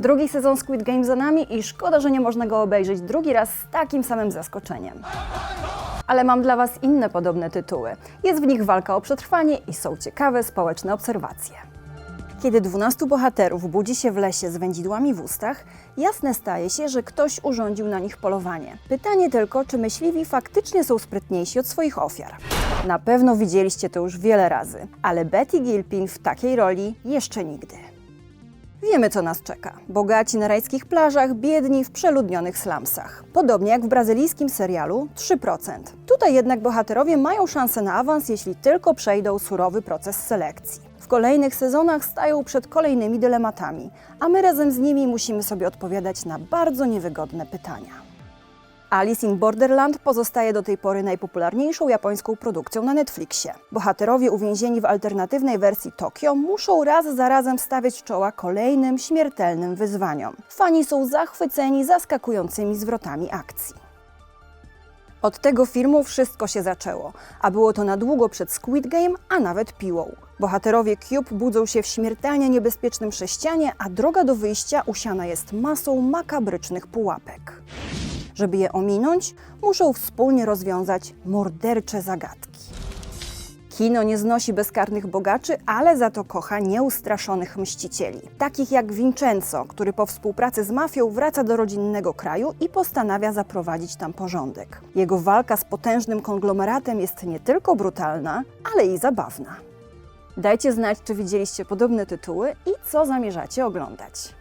Drugi sezon Squid Game za nami i szkoda, że nie można go obejrzeć drugi raz z takim samym zaskoczeniem. Ale mam dla Was inne podobne tytuły. Jest w nich walka o przetrwanie i są ciekawe społeczne obserwacje. Kiedy dwunastu bohaterów budzi się w lesie z wędzidłami w ustach, jasne staje się, że ktoś urządził na nich polowanie. Pytanie tylko, czy myśliwi faktycznie są sprytniejsi od swoich ofiar. Na pewno widzieliście to już wiele razy, ale Betty Gilpin w takiej roli jeszcze nigdy. Wiemy, co nas czeka. Bogaci na rajskich plażach, biedni w przeludnionych slumsach. Podobnie jak w brazylijskim serialu 3%. Tutaj jednak bohaterowie mają szansę na awans, jeśli tylko przejdą surowy proces selekcji. W kolejnych sezonach stają przed kolejnymi dylematami, a my razem z nimi musimy sobie odpowiadać na bardzo niewygodne pytania. Alice in Borderland pozostaje do tej pory najpopularniejszą japońską produkcją na Netflixie. Bohaterowie uwięzieni w alternatywnej wersji Tokio muszą raz za razem stawiać czoła kolejnym śmiertelnym wyzwaniom. Fani są zachwyceni zaskakującymi zwrotami akcji. Od tego filmu wszystko się zaczęło, a było to na długo przed Squid Game, a nawet piłą. Bohaterowie Cube budzą się w śmiertelnie niebezpiecznym sześcianie, a droga do wyjścia usiana jest masą makabrycznych pułapek. Żeby je ominąć, muszą wspólnie rozwiązać mordercze zagadki. Kino nie znosi bezkarnych bogaczy, ale za to kocha nieustraszonych mścicieli. Takich jak Vincenzo, który po współpracy z mafią wraca do rodzinnego kraju i postanawia zaprowadzić tam porządek. Jego walka z potężnym konglomeratem jest nie tylko brutalna, ale i zabawna. Dajcie znać, czy widzieliście podobne tytuły i co zamierzacie oglądać.